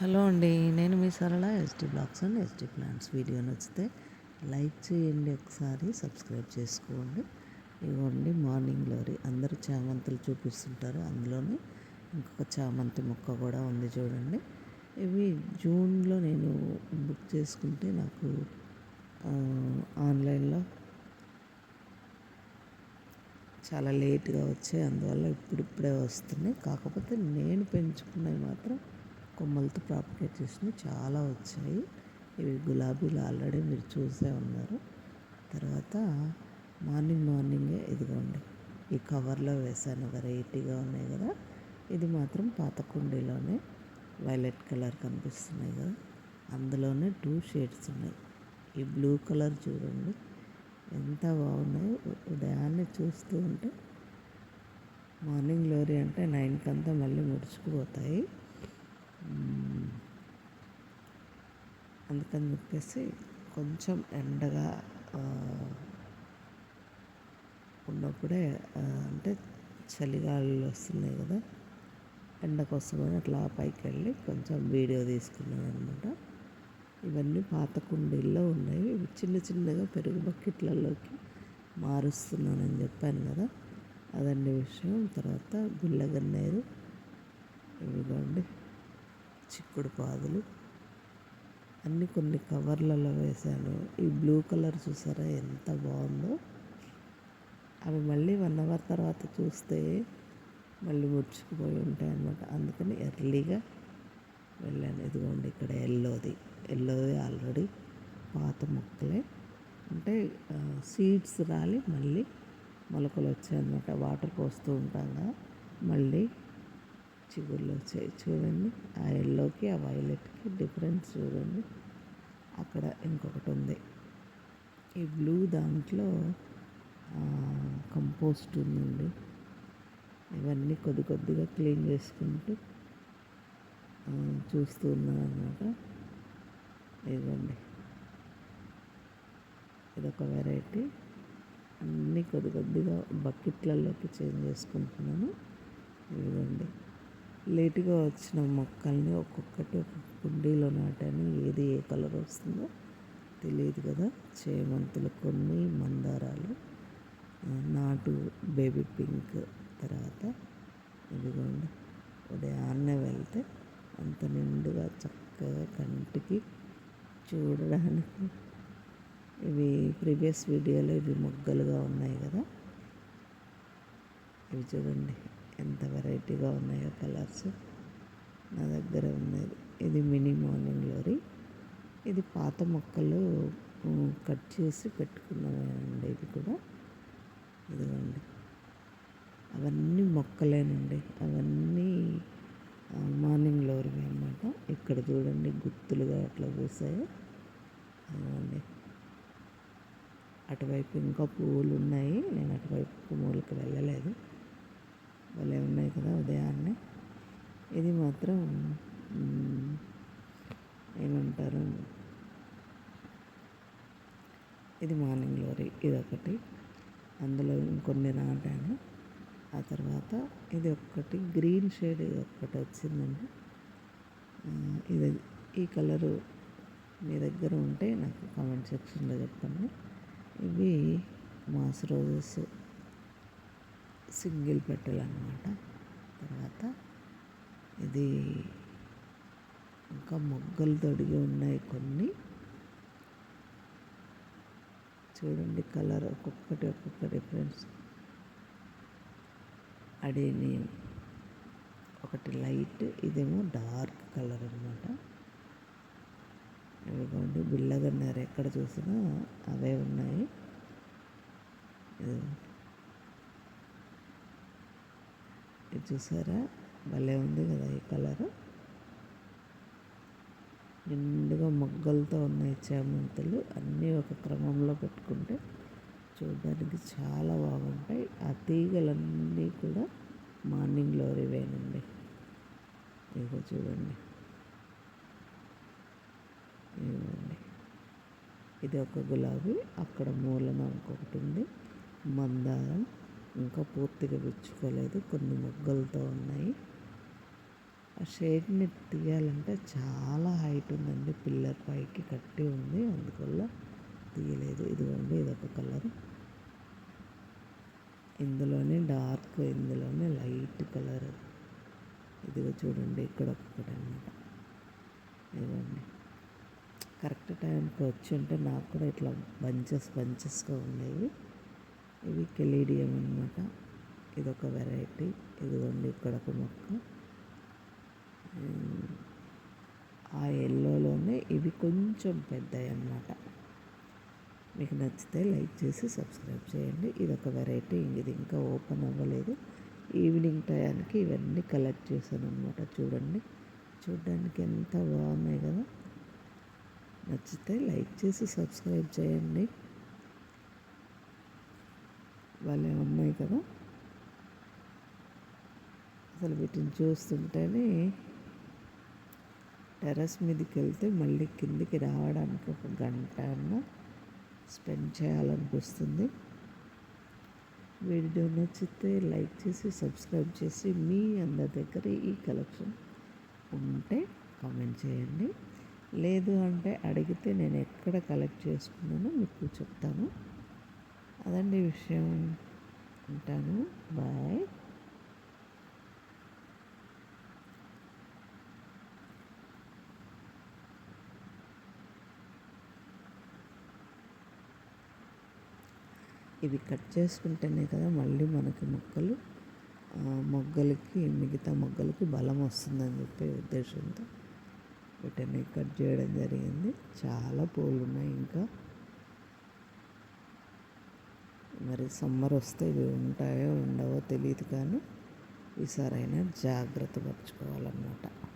Hello అండి నేను మీ Sarala ST blogs and ST plants video నచ్చితే లైక్ చేయండి ఒకసారి సబ్స్క్రైబ్ చేసుకోండి. ఇవ్వండి మార్నింగ్ గ్లోరీ అందరూ చామంతులు చూపిస్తుంటారు అందులోనే ఇంకొక చామంతి మొక్క కూడా ఉంది చూడండి. ఇవి జూన్లో నేను బుక్ చేసుకుంటే నాకు ఆన్లైన్లో చాలా లేట్గా వచ్చాయి అందువల్ల ఇప్పుడిప్పుడే వస్తున్నాయి. కాకపోతే నేను పెంచుకున్నవి మాత్రం కొమ్మలతో ప్రాపగేట్ చేసినవి చాలా వచ్చాయి. ఇవి గులాబీలు ఆల్రెడీ మీరు చూసే ఉన్నారు. తర్వాత మార్నింగ్ మార్నింగే ఇదిగోండి. ఈ కవర్లో వేసాను వెరైటీగా ఉన్నాయి కదా. ఇది మాత్రం పాత కుండీలోనే వైలెట్ కలర్ కనిపిస్తున్నాయి కదా. అందులోనే టూ షేడ్స్ ఉన్నాయి. ఈ బ్లూ కలర్ చూడండి. ఎంత బాగున్నాయి. ఉదయాన్నే చూస్తూ ఉంటే మార్నింగ్ లోరీ అంటే నైన్కి అంతా మళ్ళీ ముడుచుకుపోతాయి. అందుకని చెప్పేసి కొంచెం ఎండగా ఉన్నప్పుడే అంటే చలిగాలు వస్తున్నాయి కదా ఎండ కోసమని అట్లా పైకి వెళ్ళి కొంచెం వీడియో తీసుకున్నాను అనమాట ఇవన్నీ పాత కుండీల్లో ఉన్నాయి. చిన్న చిన్నగా పెరుగు బకెట్లలోకి మారుస్తున్నానని చెప్పాను కదా అదండి విషయం. తర్వాత గుల్లగన్నేరు ఇవిగోండి. చిక్కుడు పాదులు. అన్నీ కొన్ని కవర్లలో వేశాను. ఈ బ్లూ కలర్ చూసారా ఎంత బాగుందో. అవి మళ్ళీ వన్ అవర్ తర్వాత చూస్తే మళ్ళీ ముడుచుకుపోయి ఉంటాయి అన్నమాట అందుకని ఎర్లీగా వెళ్ళాను. ఇదిగోండి ఇక్కడ ఎల్లోది. ఎల్లోది ఆల్రెడీ పాత మొక్కలే. అంటే సీడ్స్ రాలి మళ్ళీ మొలకలు వచ్చాయన్నమాట. వాటర్ పోస్తూ ఉంటాం మళ్ళీ చిగుళ్ళు వచ్చాయి. చూడండి ఆ ఎల్లోకి ఆ వైలెట్కి డిఫరెన్స్ చూడండి. అక్కడ ఇంకొకటి ఉంది ఈ బ్లూ దాంట్లో కంపోస్ట్ ఉందండి. ఇవన్నీ కొద్ది కొద్దిగా క్లీన్ చేసుకుంటూ చూస్తూ ఉన్నాను అనమాట ఇవ్వండి ఇదొక వెరైటీ. అన్నీ కొద్ది కొద్దిగా బకెట్లలోకి చేంజ్ చేసుకుంటున్నాను. ఇవ్వండి లేటుగా వచ్చిన మొక్కల్ని ఒక్కొక్కటి ఒక్కొక్క కుండీలో నాటాను. ఏది ఏ కలర్ వస్తుందో తెలియదు కదా. చేమంతులు కొన్ని మందారాలు నాటు బేబీ పింక్ తర్వాత ఇదిగోండి. ఉదయాన్నే వెళ్తే అంత నిండుగా చక్కగా కంటికి చూడడానికి ఇవి ప్రీవియస్ వీడియోలో ఇవి మొగ్గలుగా ఉన్నాయి కదా. ఇవి చూడండి. ఎంత వెరైటీగా ఉన్నాయో కలర్స్ నా దగ్గర ఉన్నది ఇది మినీ మార్నింగ్ గ్లోరీ ఇది పాత మొక్కలు కట్ చేసి పెట్టుకున్నానండి ఇది కూడా. ఇదిగోండి. అవన్నీ మొక్కలేనండి. అవన్నీ మార్నింగ్ గ్లోరీ అనమాట ఇక్కడ చూడండి గుత్తులుగా అట్లా పూసాయో. అదిగోండి అటువైపు ఇంకా పువ్వులు ఉన్నాయి నేను అటువైపు పువ్వులకి వెళ్ళలేదు. భలే ఉన్నాయి కదా ఉదయాన్నే. ఇది మాత్రం ఏమంటారు? ఇది మార్నింగ్ లోరీ ఇదొకటి. అందులో ఇంకొన్ని నాటాను ఆ తర్వాత ఇది ఒక్కటి గ్రీన్ షేడ్ ఒక్కటి వచ్చిందండి. ఇది ఈ కలరు మీ దగ్గర ఉంటే నాకు కామెంట్ సెక్షన్లో చెప్పండి. ఇవి మాస్ రోజెస్. సింగిల్ పెట్టెలు అనమాట తర్వాత ఇది ఇంకా మొగ్గలు తొడిగి ఉన్నాయి కొన్ని. చూడండి కలర్ ఒక్కొక్కటి ఒక్కొక్క డిఫరెన్స్. అడేని ఒకటి లైట్ ఇదేమో డార్క్ కలర్ అనమాట ఇదిగోండి బిళ్ళగన్నారు ఎక్కడ చూసినా అవే ఉన్నాయి ఇది చూసారా? భలే ఉంది కదా ఈ కలరు. నిండుగా మొగ్గలతో ఉన్నాయి చామంతులు. అన్నీ ఒక క్రమంలో పెట్టుకుంటే చూడడానికి చాలా బాగుంటాయి. ఆ తీగలన్నీ కూడా మార్నింగ్ గ్లోరీవేనండి ఇదిగో చూడండి. ఇవ్వండి ఇది ఒక గులాబీ అక్కడ మూలన ఇంకొకటి ఉంది. మందారం. ఇంకా పూర్తిగా విచ్చుకోలేదు. కొన్ని మొగ్గలతో ఉన్నాయి. ఆ షేడ్ని తీయాలంటే చాలా హైట్ ఉందండి. పిల్లర్ పైకి కట్టి ఉంది. అందువల్ల తీయలేదు. ఇదిగోండి ఇదొక కలర్. ఇందులోనే డార్క్ ఇందులోనే లైట్ కలర్. ఇదిగో చూడండి ఇక్కడ ఒక్కటి అనమాట ఇదిగోండి. కరెక్ట్ టైంకి వచ్చి ఉంటే నాకు కూడా ఇట్లా బంచెస్ బంచెస్గా ఉండేవి. ఇది కెలీడియం అనమాట ఇదొక వెరైటీ. ఇదిగోండి ఇక్కడ ఒక మొక్క. ఆ ఎల్లోలోనే ఇవి కొంచెం పెద్దవి అన్నమాట. మీకు నచ్చితే లైక్ చేసి సబ్స్క్రైబ్ చేయండి. ఇది ఒక వెరైటీ. ఇది ఇంకా ఓపెన్ అవ్వలేదు. ఈవినింగ్ టయానికి ఇవన్నీ కలెక్ట్ చేశాను అనమాట చూడండి. చూడడానికి ఎంత బాగున్నాయి కదా. నచ్చితే లైక్ చేసి సబ్స్క్రైబ్ చేయండి. భలే ఉన్నాయి కదా. అసలు వీటిని చూస్తుంటేనే టెర్రస్ మీదకి వెళ్తే మళ్ళీ కిందికి రావడానికి ఒక గంట స్పెండ్ చేయాలనిపిస్తుంది. వీడియో నచ్చితే లైక్ చేసి సబ్స్క్రైబ్ చేసి మీ అందరి దగ్గర ఈ కలెక్షన్ ఉంటే కామెంట్ చేయండి. లేదు అంటే అడిగితే నేను ఎక్కడ కలెక్ట్ చేసుకున్నానో మీకు చెప్తాను. అదండి విషయం ఉంటాను. బాయ్ ఇవి కట్ చేసుకుంటేనే కదా మళ్ళీ మనకి మొక్కలు మొగ్గలకి మిగతా మొగ్గలకి బలం వస్తుందని చెప్పే ఉద్దేశంతో వీటిని కట్ చేయడం జరిగింది. చాలా పూలు ఉన్నాయి ఇంకా. మరి సమ్మర్ వస్తే ఇవి ఉంటాయో ఉండవో తెలియదు కానీ ఈసారైనా జాగ్రత్త పరచుకోవాలన్నమాట.